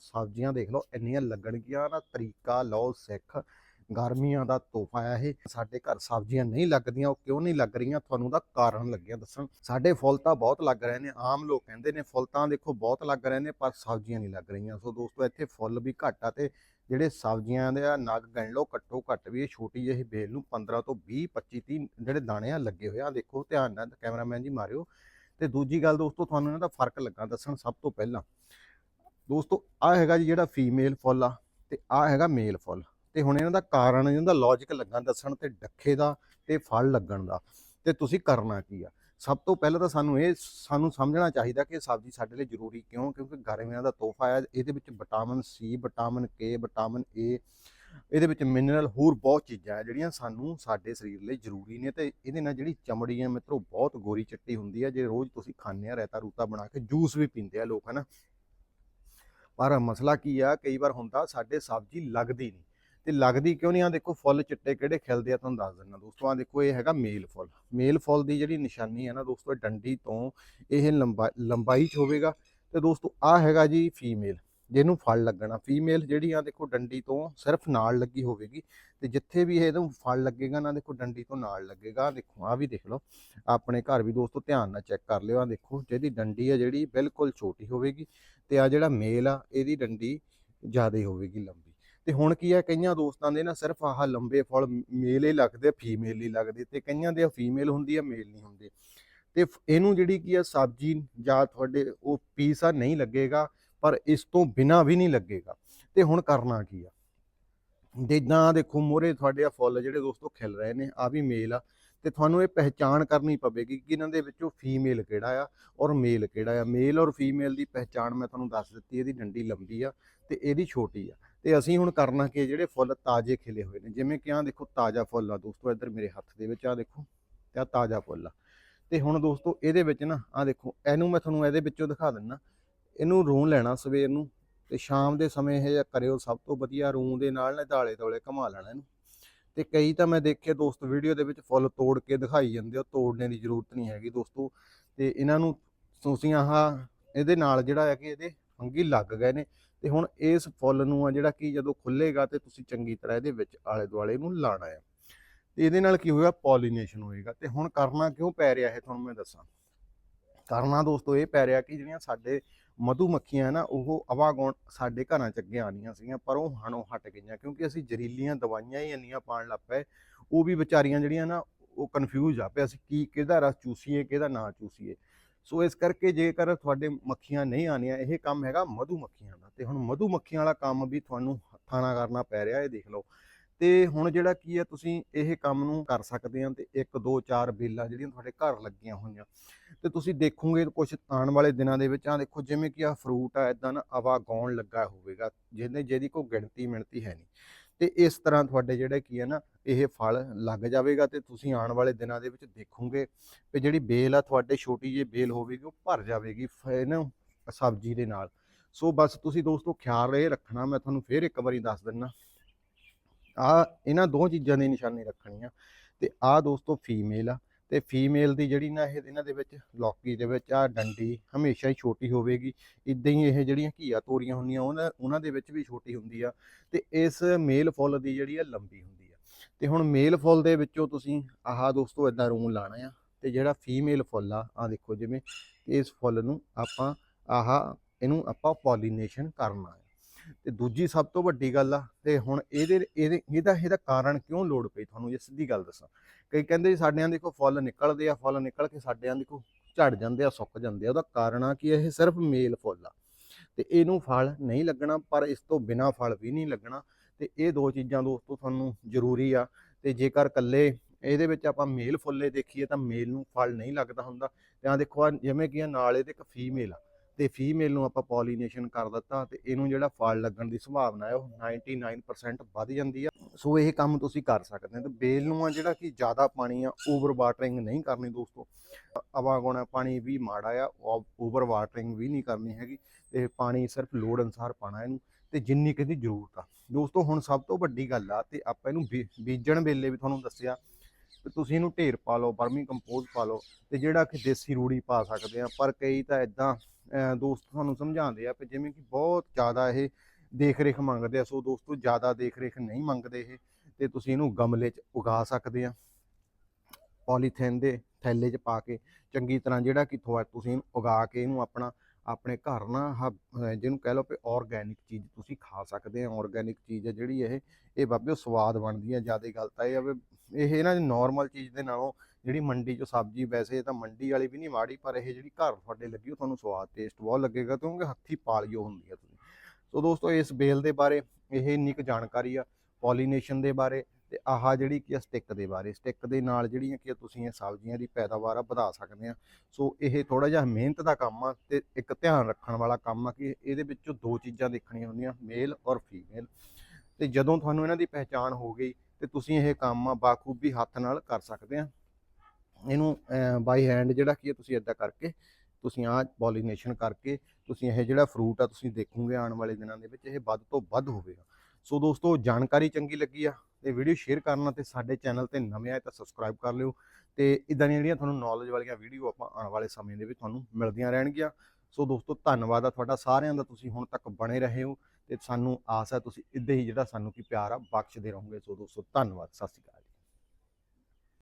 ਸਬਜ਼ੀਆਂ ਦੇਖ ਲਓ, ਇੰਨੀਆਂ ਲੱਗਣਗੀਆਂ ਨਾ ਤਰੀਕਾ ਲਓ ਸਿੱਖ। ਗਰਮੀਆਂ ਦਾ ਤੋਹਫਾ ਆ ਇਹ। ਸਾਡੇ ਘਰ ਸਬਜ਼ੀਆਂ ਨਹੀਂ ਲੱਗਦੀਆਂ, ਉਹ ਕਿਉਂ ਨਹੀਂ ਲੱਗ ਰਹੀਆਂ? ਤੁਹਾਨੂੰ ਦਾ ਕਾਰਨ ਲੱਗਿਆ ਦੱਸਣ। ਸਾਡੇ ਫੁੱਲ ਤਾਂ ਬਹੁਤ ਲੱਗ ਰਹੇ ਨੇ, ਆਮ ਲੋਕ ਕਹਿੰਦੇ ਨੇ ਫੁੱਲ ਤਾਂ ਦੇਖੋ ਬਹੁਤ ਲੱਗ ਰਹੇ ਨੇ, ਪਰ ਸਬਜ਼ੀਆਂ ਨਹੀਂ ਲੱਗ ਰਹੀਆਂ। ਸੋ ਦੋਸਤੋ, ਇੱਥੇ ਫੁੱਲ ਵੀ ਘੱਟ ਆ ਤੇ ਜਿਹੜੇ ਸਬਜ਼ੀਆਂ ਦੇ ਆ ਨਗ ਗਿਣ ਲਓ, ਘੱਟੋ ਘੱਟ ਵੀ ਇਹ ਛੋਟੀ ਜਿਹੀ ਬੇਲ ਨੂੰ 15 ਤੋਂ 20 25 30 ਜਿਹੜੇ ਦਾਣੇ ਆ ਲੱਗੇ ਹੋਏ ਆ ਦੇਖੋ, ਧਿਆਨ ਨਾਲ ਕੈਮਰਾਮੈਨ ਜੀ ਮਾਰਿਓ। ਤੇ ਦੂਜੀ ਗੱਲ ਦੋਸਤੋ, ਤੁਹਾਨੂੰ ਇਹਨਾਂ ਦਾ ਫ਼ਰਕ ਲੱਗਾ ਦੱਸਣ ਸਭ ਤੋਂ ਪਹਿਲਾਂ। ਦੋਸਤੋ ਆ ਹੈਗਾ ਜੀ ਜਿਹੜਾ ਫੀਮੇਲ ਫੁੱਲ ਆ ਤੇ ਆ ਹੈਗਾ ਮੇਲ ਫੁੱਲ। ਤੇ ਹੁਣ ਇਹਨਾਂ ਦਾ ਕਾਰਨ, ਇਹਨਾਂ ਦਾ ਲੌਜੀਕ ਲੱਗਾ ਦੱਸਣ ਤੇ ਡੱਖੇ ਦਾ ਤੇ ਫਲ ਲੱਗਣ ਦਾ। ਤੇ ਤੁਸੀਂ ਕਰਨਾ ਕੀ ਆ? ਸਭ ਤੋਂ ਪਹਿਲਾਂ ਤਾਂ ਸਾਨੂੰ ਇਹ, ਸਾਨੂੰ ਸਮਝਣਾ ਚਾਹੀਦਾ ਕਿ ਸਬਜ਼ੀ ਸਾਡੇ ਲਈ ਜ਼ਰੂਰੀ ਕਿਉਂ? ਕਿਉਂਕਿ ਗਰਮੀਆਂ ਦਾ ਤੋਹਫਾ ਹੈ ਇਹਦੇ ਵਿੱਚ vitamin C vitamin K vitamin A ਇਹਦੇ ਵਿੱਚ ਮਿਨਰਲ ਹੋਰ ਬਹੁਤ ਚੀਜ਼ਾਂ ਹੈ ਜਿਹੜੀਆਂ ਸਾਨੂੰ ਸਾਡੇ ਸਰੀਰ ਲਈ ਜ਼ਰੂਰੀ ਨੇ ਤੇ ਇਹਦੇ ਨਾਲ ਜਿਹੜੀ ਚਮੜੀ ਹੈ ਮਿੱਤਰੋ, ਬਹੁਤ ਗੋਰੀ ਚਿੱਟੀ ਹੁੰਦੀ ਹੈ ਜੇ ਰੋਜ਼ ਤੁਸੀਂ ਖਾਂਦੇ ਆ ਰੈਤਾ ਰੂਤਾ ਬਣਾ ਕੇ ਜੂਸ ਵੀ ਪੀਂਦੇ ਆ ਲੋਕ, ਹਨਾ? ਪਰ ਮਸਲਾ ਕੀ ਆ, ਕਈ ਵਾਰ ਹੁੰਦਾ ਸਾਡੇ ਸਬਜ਼ੀ ਲੱਗਦੀ ਨਹੀਂ। ਤੇ ਲੱਗਦੀ ਕਿਉਂ ਨਹੀਂ? ਆ ਦੇਖੋ ਫੁੱਲ ਚਿੱਟੇ ਕਿਹੜੇ ਖਿਲਦੇ ਆ, ਤੁਹਾਨੂੰ ਦੱਸ ਦਿੰਦਾ। ਦੋਸਤੋ ਆ ਦੇਖੋ, ਇਹ ਹੈਗਾ ਮੇਲ ਫੁੱਲ। ਮੇਲ ਫੁੱਲ ਦੀ ਜਿਹੜੀ ਨਿਸ਼ਾਨੀ ਹੈ ਨਾ ਦੋਸਤੋ ਡੰਡੀ ਤੋਂ ਇਹ ਲੰਬਾ, ਲੰਬਾਈ ਚ ਹੋਵੇਗਾ। ਤੇ ਦੋਸਤੋ ਆ ਹੈਗਾ ਜੀ ਫੀਮੇਲ। ਜਿਹਨੂੰ ਫਲ ਲੱਗਣਾ ਫੀਮੇਲ ਜਿਹੜੀ ਆ ਦੇਖੋ ਡੰਡੀ ਤੋਂ ਸਿਰਫ ਨਾਲ ਲੱਗੀ ਹੋਵੇਗੀ ਤੇ ਜਿੱਥੇ ਵੀ ਇਹਨੂੰ ਫਲ ਲੱਗੇਗਾ ਨਾ ਦੇਖੋ ਡੰਡੀ ਤੋਂ ਨਾਲ ਲੱਗੇਗਾ ਦੇਖੋ ਆ ਵੀ ਦੇਖ ਲਓ, ਆਪਣੇ ਘਰ ਵੀ ਦੋਸਤੋ ਧਿਆਨ ਨਾਲ ਚੈੱਕ ਕਰ ਲਿਓ ਆ ਦੇਖੋ, ਜਿਹਦੀ ਡੰਡੀ ਆ ਜਿਹੜੀ ਬਿਲਕੁਲ ਛੋਟੀ ਹੋਵੇਗੀ ਤੇ ਆ ਜਿਹੜਾ ਮੇਲ ਆ, ਇਹਦੀ ਡੰਡੀ ਜ਼ਿਆਦਾ ਹੋਵੇਗੀ ਲੰਬੀ। ਤੇ ਹੁਣ ਕੀ ਹੈ ਕਈਆਂ ਦੋਸਤਾਂ ਦੇ ਨਾ ਸਿਰਫ ਆਹ ਲੰਬੇ ਫਲ ਮੇਲ ਹੀ ਲੱਗਦੇ ਆ ਫੀਮੇਲ ਹੀ ਲੱਗਦੇ ਤੇ ਕਈਆਂ ਦੇ ਫੀਮੇਲ ਹੁੰਦੀ ਆ ਮੇਲ ਨਹੀਂ ਹੁੰਦੇ। ਤੇ ਫ- ਇਹਨੂੰ ਜਿਹੜੀ ਕੀ ਆ, ਸਬਜ਼ੀ ਜਾਂ ਤੁਹਾਡੇ ਉਹ ਪੀਸਾ ਨਹੀਂ ਲੱਗੇਗਾ ਪਰ ਇਸ ਤੋਂ ਬਿਨਾ ਵੀ ਨਹੀਂ ਲੱਗੇਗਾ। ਤੇ ਹੁਣ ਕਰਨਾ ਕੀ ਆ? ਜਿੱਦਾਂ ਦੇਖੋ ਮੋਰੇ ਤੁਹਾਡੇ ਆ ਫੁੱਲ ਜਿਹੜੇ ਦੋਸਤੋ ਖਿਲ ਰਹੇ ਨੇ ਆ ਵੀ ਮੇਲ ਆ। ਤੇ ਤੁਹਾਨੂੰ ਇਹ ਪਹਿਚਾਣ ਕਰਨੀ ਪਵੇਗੀ ਕਿ ਇਹਨਾਂ ਦੇ ਵਿੱਚੋਂ ਫੀਮੇਲ ਕਿਹੜਾ ਆ ਔਰ ਮੇਲ ਕਿਹੜਾ ਆ। ਮੇਲ ਔਰ ਫੀਮੇਲ ਦੀ ਪਹਿਚਾਣ ਮੈਂ ਤੁਹਾਨੂੰ ਦੱਸ ਦਿੱਤੀ, ਇਹਦੀ ਡੰਡੀ ਲੰਬੀ ਆ ਤੇ ਇਹਦੀ ਛੋਟੀ ਆ। ਤੇ ਅਸੀਂ ਹੁਣ ਕਰਨਾ ਕਿ ਜਿਹੜੇ ਫੁੱਲ ਤਾਜ਼ੇ ਖਿਲੇ ਹੋਏ ਨੇ, ਜਿਵੇਂ ਕਿ ਆ ਦੇਖੋ ਤਾਜ਼ਾ ਫੁੱਲ ਆ ਦੋਸਤੋ, ਇੱਧਰ ਮੇਰੇ ਹੱਥ ਦੇ ਵਿੱਚ ਆ ਦੇਖੋ, ਤੇ ਆ ਤਾਜ਼ਾ ਫੁੱਲ ਆ। ਤੇ ਹੁਣ ਦੋਸਤੋ ਇਹਦੇ ਵਿੱਚ ਨਾ ਆ ਦੇਖੋ, ਇਹਨੂੰ ਮੈਂ ਤੁਹਾਨੂੰ ਇਹਦੇ ਵਿੱਚੋਂ ਦਿਖਾ ਦਿੰਨਾ। ਇਹਨੂੰ ਰੂੰ ਲੈਣਾ ਸਵੇਰ ਨੂੰ ਤੇ ਸ਼ਾਮ ਦੇ ਸਮੇਂ ਇਹ ਕਰਿਓ ਸਭ ਤੋਂ ਵਧੀਆ ਰੂੰ ਦੇ ਨਾਲ ਨਾ ਦਾਲੇ ਦੋਲੇ ਘੁਮਾ ਲੈਣਾ ਇਹਨੂੰ। ਤੇ ਕਈ ਤਾਂ ਮੈਂ ਦੇਖੇ ਦੋਸਤ ਵੀਡੀਓ ਦੇ ਵਿੱਚ ਫੁੱਲ ਤੋੜ ਕੇ ਦਿਖਾਈ ਜਾਂਦੇ ਹੋ ਤੋੜਨੇ ਦੀ ਜ਼ਰੂਰਤ ਨਹੀਂ ਹੈਗੀ ਦੋਸਤੋ। ਤੇ ਇਹਨਾਂ ਨੂੰ ਤੁਸੀਂ ਆਹ ਇਹਦੇ ਨਾਲ ਜਿਹੜਾ ਹੈ ਕਿ ਇਹਦੇ ਫੰਗੀ ਲੱਗ ਗਏ ਨੇ। ਤੇ ਹੁਣ ਇਸ ਫੁੱਲ ਨੂੰ ਆ ਜਿਹੜਾ ਕਿ ਜਦੋਂ ਖੁੱਲੇਗਾ ਤੇ ਤੁਸੀਂ ਚੰਗੀ ਤਰ੍ਹਾਂ ਇਹਦੇ ਵਿੱਚ ਆਲੇ ਦੁਆਲੇ ਨੂੰ ਲਾਣਾ ਹੈ। ਤੇ ਇਹਦੇ ਨਾਲ ਕੀ ਹੋਏਗਾ? ਪੋਲੀਨੇਸ਼ਨ ਹੋਏਗਾ। ਤੇ ਹੁਣ ਕਰਨਾ ਕਿਉਂ ਪੈ ਰਿਹਾ ਇਹ ਤੁਹਾਨੂੰ ਮੈਂ ਦੱਸਾਂ। ਕਰਨਾ ਦੋਸਤੋ ਇਹ ਪੈ ਰਿਹਾ ਕਿ ਜਿਹੜੀਆਂ ਸਾਡੇ ਮਧੂ ਮੱਖੀਆਂ ਨਾ ਉਹ ਆਵਾਗੁਣ ਸਾਡੇ ਘਰਾਂ ਚ ਅੱਗੇ ਆਉਣੀਆਂ ਸੀਗੀਆਂ, ਪਰ ਉਹ ਹਣੋਂ ਹਟ ਗਈਆਂ, ਕਿਉਂਕਿ ਅਸੀਂ ਜ਼ਹਿਰੀਲੀਆਂ ਦਵਾਈਆਂ ਹੀ ਇੰਨੀਆਂ ਪਾਣ ਲੱਗ ਪਏ, ਉਹ ਵੀ ਵਿਚਾਰੀਆਂ ਜਿਹੜੀਆਂ ਨਾ ਉਹ ਕਨਫਿਊਜ਼ ਆ ਪਏ, ਅਸੀਂ ਕੀ, ਕਿਹਦਾ ਰਸ ਚੂਸੀਏ, ਕਿਹਦਾ ਨਾ ਚੂਸੀਏ। ਸੋ ਇਸ ਕਰਕੇ ਜੇਕਰ ਤੁਹਾਡੇ ਮੱਖੀਆਂ ਨਹੀਂ ਆਣੀਆਂ ਇਹ ਕੰਮ ਹੈਗਾ ਮਧੂ ਮੱਖੀਆਂ ਦਾ, ਤੇ ਹੁਣ ਮਧੂ ਮੱਖੀਆਂ ਵਾਲਾ ਕੰਮ ਵੀ ਤੁਹਾਨੂੰ ਹੱਥਾਂ ਨਾਲ ਕਰਨਾ ਪੈ ਰਿਹਾ, ਇਹ ਦੇਖ ਲਓ। ਤੇ ਹੁਣ ਜਿਹੜਾ ਕੀ ਹੈ, ਤੁਸੀਂ ਇਹ ਕੰਮ ਨੂੰ ਕਰ ਸਕਦੇ ਆ ਤੇ 1 2 4 ਬੇਲਾਂ ਜਿਹੜੀਆਂ ਤੁਹਾਡੇ ਘਰ ਲੱਗੀਆਂ ਹੋਈਆਂ। ਤੇ ਤੁਸੀਂ ਦੇਖੋਗੇ ਕੁਝ ਆਉਣ ਵਾਲੇ ਦਿਨਾਂ ਦੇ ਵਿੱਚ ਆ ਦੇਖੋ ਜਿਵੇਂ ਕਿ ਆ ਫਰੂਟ ਆ ਇਦਾਂ ਨਾ ਆਵਾ ਗਾਉਣ ਲੱਗਾ ਹੋਵੇਗਾ, ਜਿਹਦੇ, ਜਿਹਦੀ ਕੋਈ ਗਿਣਤੀ ਮਿਣਤੀ ਹੈ ਨਹੀਂ। ਤੇ ਇਸ ਤਰ੍ਹਾਂ ਤੁਹਾਡੇ ਜਿਹੜੇ ਕੀ ਹੈ ਨਾ, ਇਹ ਫਲ ਲੱਗ ਜਾਵੇਗਾ ਤੇ ਤੁਸੀਂ ਆਉਣ ਵਾਲੇ ਦਿਨਾਂ ਦੇ ਵਿੱਚ ਦੇਖੋਗੇ ਕਿ ਜਿਹੜੀ ਬੇਲ ਆ, ਤੁਹਾਡੇ ਛੋਟੀ ਜਿਹੀ ਬੇਲ ਹੋਵੇਗੀ, ਉਹ ਭਰ ਜਾਵੇਗੀ ਫ- ਇਹਨੂੰ ਸਬਜ਼ੀ ਦੇ ਨਾਲ। ਸੋ ਬਸ ਤੁਸੀਂ ਦੋਸਤੋ ਖਿਆਲ ਇਹ ਰੱਖਣਾ, ਮੈਂ ਤੁਹਾਨੂੰ ਫੇਰ ਇੱਕ ਵਾਰੀ ਦੱਸ ਦਿੰਨਾ। ਆ ਇਹਨਾਂ ਦੋ ਚੀਜ਼ਾਂ ਦੀ ਨਿਸ਼ਾਨੀ ਰੱਖਣੀ ਆ, ਤੇ ਆ ਦੋਸਤੋ ਫੀਮੇਲ ਆ, ਤੇ ਫੀਮੇਲ ਦੀ ਜਿਹੜੀ ਨਾ ਇਹ, ਇਹਨਾਂ ਦੇ ਵਿੱਚ ਲੌਕੀ ਦੇ ਵਿੱਚ ਆ ਡੰਡੀ ਹਮੇਸ਼ਾ ਹੀ ਛੋਟੀ ਹੋਵੇਗੀ, ਇਦਾਂ ਹੀ ਇਹ ਜਿਹੜੀਆਂ ਘੀਆ ਤੋਰੀਆਂ ਹੁੰਦੀਆਂ, ਉਹਨਾਂ ਉਹਨਾਂ ਦੇ ਵਿੱਚ ਵੀ ਛੋਟੀ ਹੁੰਦੀ ਆ, ਤੇ ਇਸ ਮੇਲ ਫੁੱਲ ਦੀ ਜਿਹੜੀ ਆ ਲੰਬੀ ਹੁੰਦੀ ਆ। ਤੇ ਹੁਣ ਮੇਲ ਫੁੱਲ ਦੇ ਵਿੱਚੋਂ ਤੁਸੀਂ ਆਹ ਦੋਸਤੋ ਇਦਾਂ ਰੂੰ ਲਾਣਾ ਆ, ਤੇ ਜਿਹੜਾ ਫੀਮੇਲ ਫੁੱਲ ਆ ਆ ਦੇਖੋ ਜਿਵੇਂ ਇਸ ਫੁੱਲ ਨੂੰ ਆਪਾਂ, ਆਹ, ਇਹਨੂੰ ਆਪਾਂ ਪੋਲੀਨੇਸ਼ਨ ਕਰਨਾ ਹੈ ਤੇ ਦੂਜੀ ਸਭ ਤੋਂ ਵੱਡੀ ਗੱਲ ਆ, ਤੇ ਹੁਣ ਇਹਦੇ ਇਹਦੇ, ਇਹਦਾ ਇਹਦਾ ਕਾਰਨ ਕਿਉਂ ਲੋੜ ਪਈ ਤੁਹਾਨੂੰ? ਇਹ ਸਿੱਧੀ ਗੱਲ ਦੱਸਾਂ। ਕਈ ਕਹਿੰਦੇ ਸਾਡਿਆਂ ਦੇਖੋ ਫੁੱਲ ਨਿਕਲਦੇ ਆ, ਫੁੱਲ ਨਿਕਲ ਕੇ ਸਾਡਿਆਂ ਦੇਖੋ ਝੜ ਜਾਂਦੇ ਆ, ਸੁੱਕ ਜਾਂਦੇ ਆ। ਉਹਦਾ ਕਾਰਨ ਆ ਕਿ ਇਹ ਸਿਰਫ ਮੇਲ ਫੁੱਲ ਆ। ਤੇ ਇਹਨੂੰ ਫਲ ਨਹੀਂ ਲੱਗਣਾ, ਪਰ ਇਸ ਤੋਂ ਬਿਨਾ ਫਲ ਵੀ ਨਹੀਂ ਲੱਗਣਾ। ਤੇ ਇਹ ਦੋ ਚੀਜ਼ਾਂ ਦੋਸਤੋ ਤੁਹਾਨੂੰ ਜ਼ਰੂਰੀ ਆ। ਤੇ ਜੇਕਰ ਇਕੱਲੇ ਇਹਦੇ ਵਿੱਚ ਆਪਾਂ ਮੇਲ ਫੁੱਲੇ ਦੇਖੀਏ ਤਾਂ ਮੇਲ ਨੂੰ ਫਲ ਨਹੀਂ ਲੱਗਦਾ ਹੁੰਦਾ। ਤੇ ਆ ਦੇਖੋ ਜਿਵੇਂ ਕਿ ਇਹ ਨਾਲ ਇਹਦੇ ਇੱਕ ਫੀਮੇਲ ਆ। ਤੇ ਫੀਮੇਲ ਨੂੰ ਆਪਾਂ ਪੋਲੀਨੇਸ਼ਨ ਕਰ ਦਿੱਤਾ ਤੇ ਇਹਨੂੰ ਜਿਹੜਾ ਫਲ ਲੱਗਣ ਦੀ ਸੰਭਾਵਨਾ ਹੈ, ਉਹ 99% ਵੱਧ ਜਾਂਦੀ ਆ। ਸੋ ਇਹ ਕੰਮ ਤੁਸੀਂ ਕਰ ਸਕਦੇ ਹੋ ਤੇ ਬੇਲ ਨੂੰ ਆ ਜਿਹੜਾ ਕਿ ਜ਼ਿਆਦਾ ਪਾਣੀ ਆ ਓਵਰ ਵਾਟਰਿੰਗ ਨਹੀਂ ਕਰਨੀ ਦੋਸਤੋ। ਆਵਾਗੁਣਾ ਪਾਣੀ ਵੀ ਮਾੜਾ ਆ ਓਵਰ ਵਾਟਰਿੰਗ ਵੀ ਨਹੀਂ ਕਰਨੀ ਹੈਗੀ ਤੇ ਪਾਣੀ ਸਿਰਫ ਲੋੜ ਅਨਸਾਰ ਪਾਣਾ ਇਹਨੂੰ ਤੇ ਜਿੰਨੀ ਕਿਹਦੀ ਜ਼ਰੂਰਤ ਆ। ਦੋਸਤੋ, ਹੁਣ ਸਭ ਤੋਂ ਵੱਡੀ ਗੱਲ ਆ ਤੇ ਆਪਾਂ ਇਹਨੂੰ ਬੀ- ਬੀਜਣ ਵੇਲੇ ਵੀ ਤੁਹਾਨੂੰ ਦੱਸਿਆ ਤੇ ਤੁਸੀਂ ਇਹਨੂੰ ਢੇਰ ਪਾ ਲਓ ਬਰਮੀ ਕੰਪੋਸਟ ਪਾ ਲਓ ਤੇ ਜਿਹੜਾ ਕਿ ਦੇਸੀ ਰੂੜੀ ਪਾ ਸਕਦੇ ਆ, ਪਰ ਕਈ ਤਾਂ ਇਦਾਂ ਦੋਸਤ ਤੁਹਾਨੂੰ ਸਮਝਾਉਂਦੇ ਆ ਕਿ ਜਿਵੇਂ ਕਿ ਬਹੁਤ ਜ਼ਿਆਦਾ ਇਹ ਦੇਖ ਰੇਖ ਮੰਗਦੇ ਆ, ਸੋ ਦੋਸਤੋ ਜ਼ਿਆਦਾ ਦੇਖ ਰੇਖ ਨਹੀਂ ਮੰਗਦੇ ਇਹ, ਤੇ ਤੁਸੀਂ ਇਹਨੂੰ ਗਮਲੇ 'ਚ ਉਗਾ ਸਕਦੇ ਆ। ਪੋਲੀਥੀਨ ਦੇ ਥੈਲੇ 'ਚ ਪਾ ਕੇ ਚੰਗੀ ਤਰ੍ਹਾਂ ਜਿਹੜਾ ਕਿ ਥੋੜਾ ਤੁਸੀਂ ਉਗਾ ਕੇ ਇਹਨੂੰ ਆਪਣਾ ਆਪਣੇ ਘਰ ਨਾ ਆਹ, ਜਿਹਨੂੰ ਕਹਿ ਲਓ ਕਿ ਆਰਗੈਨਿਕ ਚੀਜ਼ ਤੁਸੀਂ ਖਾ ਸਕਦੇ ਆ ਆਰਗੈਨਿਕ ਚੀਜ਼ ਹੈ ਜਿਹੜੀ ਇਹ ਇਹ ਬਾਬਿਓ ਸਵਾਦ ਬਣਦੀ ਹੈ ਜ਼ਿਆਦਾ ਗੱਲ ਤਾਂ ਇਹ ਆ ਵੀ ਇਹ ਨਾ ਦੀ ਨਾਰਮਲ ਚੀਜ਼ ਦੇ ਨਾਲੋਂ ਜਿਹੜੀ ਮੰਡੀ 'ਚੋਂ ਸਬਜ਼ੀ ਵੈਸੇ ਤਾਂ ਮੰਡੀ ਵਾਲੀ ਵੀ ਨਹੀਂ ਮਾੜੀ ਪਰ ਇਹ ਜਿਹੜੀ ਘਰ ਤੁਹਾਡੇ ਲੱਗੀ ਉਹ ਤੁਹਾਨੂੰ ਸਵਾਦ ਟੇਸਟ ਬਹੁਤ ਲੱਗੇਗਾ ਕਿਉਂਕਿ ਹੱਥੀ ਪਾਲੀਓ ਹੁੰਦੀ ਹੈ ਤੁਸੀਂ। ਸੋ ਦੋਸਤੋ ਇਸ ਬੇਲ ਦੇ ਬਾਰੇ ਇਹ ਇੰਨੀ ਕੁ ਜਾਣਕਾਰੀ ਆ ਪੋਲੀਨੇਸ਼ਨ ਦੇ ਬਾਰੇ ਤੇ ਆਹ ਜਿਹੜੀ ਕੀ ਆ ਸਟਿੱਕ ਦੇ ਬਾਰੇ, ਸਟਿੱਕ ਦੇ ਨਾਲ ਜਿਹੜੀਆਂ ਕੀ ਆ ਤੁਸੀਂ ਇਹ ਸਬਜ਼ੀਆਂ ਦੀ ਪੈਦਾਵਾਰ ਆ ਵਧਾ ਸਕਦੇ ਆ। ਸੋ ਇਹ ਥੋੜਾ ਜਿਹਾ ਮਿਹਨਤ ਦਾ ਕੰਮ ਆ ਤੇ ਇੱਕ ਧਿਆਨ ਰੱਖਣ ਵਾਲਾ ਕੰਮ ਆ ਕਿ ਇਹਦੇ ਵਿੱਚੋਂ ਦੋ ਚੀਜ਼ਾਂ ਦੇਖਣੀਆਂ ਹੁੰਦੀਆਂ, ਮੇਲ ਔਰ ਫੀਮੇਲ। ਤੇ ਜਦੋਂ ਤੁਹਾਨੂੰ ਇਹਨਾਂ ਦੀ ਪਹਿਚਾਣ ਹੋ ਗਈ ਤੇ ਤੁਸੀਂ ਇਹ ਕੰਮ ਆ ਬਾਖੂਬੀ ਹੱਥ ਨਾਲ ਕਰ ਸਕਦੇ ਆ। ਇਹਨੂੰ ਬਾਈ ਹੈਂਡ ਜਿਹੜਾ ਕੀ ਆ ਤੁਸੀਂ ਇਦਾਂ ਕਰਕੇ, ਤੁਸੀਂ ਆਹ ਪੋਲੀਨੇਸ਼ਨ ਕਰਕੇ, ਤੁਸੀਂ ਇਹ ਜਿਹੜਾ ਫਰੂਟ ਆ ਤੁਸੀਂ ਦੇਖੋਗੇ ਆਉਣ ਵਾਲੇ ਦਿਨਾਂ ਦੇ ਵਿੱਚ, ਇਹ ਵੱਧ ਤੋਂ ਵੱਧ ਹੋਵੇਗਾ। ਸੋ ਦੋਸਤੋ, ਜਾਣਕਾਰੀ ਚੰਗੀ ਲੱਗੀ ਆ। ਤੇ ਵੀਡੀਓ ਸ਼ੇਅਰ ਕਰਨਾ ਤੇ ਸਾਡੇ ਚੈਨਲ ਤੇ ਨਵੇਂ ਆਏ ਤਾਂ ਸਬਸਕ੍ਰਾਈਬ ਕਰ ਲਿਓ ਤੇ ਇਦਾਂ ਦੀਆਂ ਜਿਹੜੀਆਂ ਤੁਹਾਨੂੰ ਨੌਲੇਜ ਵਾਲੀਆਂ ਵੀਡੀਓ ਆਪਾਂ ਆਉਣ ਵਾਲੇ ਸਮੇਂ ਦੇ ਵਿੱਚ ਤੁਹਾਨੂੰ ਮਿਲਦੀਆਂ ਰਹਿਣਗੀਆਂ। ਸੋ ਦੋਸਤੋ, ਧੰਨਵਾਦ ਆ ਤੁਹਾਡਾ ਸਾਰਿਆਂ ਦਾ, ਤੁਸੀਂ ਹੁਣ ਤੱਕ ਬਣੇ ਰਹੇ ਹੋ ਤੇ ਸਾਨੂੰ ਆਸ ਹੈ ਤੁਸੀਂ ਇਦਾਂ ਹੀ ਜਿਹੜਾ ਸਾਨੂੰ ਕੀ ਪਿਆਰ ਆ, ਬਖਸ਼ਦੇ ਰਹੋਗੇ। ਸੋ ਦੋਸਤੋ, ਧੰਨਵਾਦ, ਸਤਿ ਸ਼੍ਰੀ ਅਕਾਲ।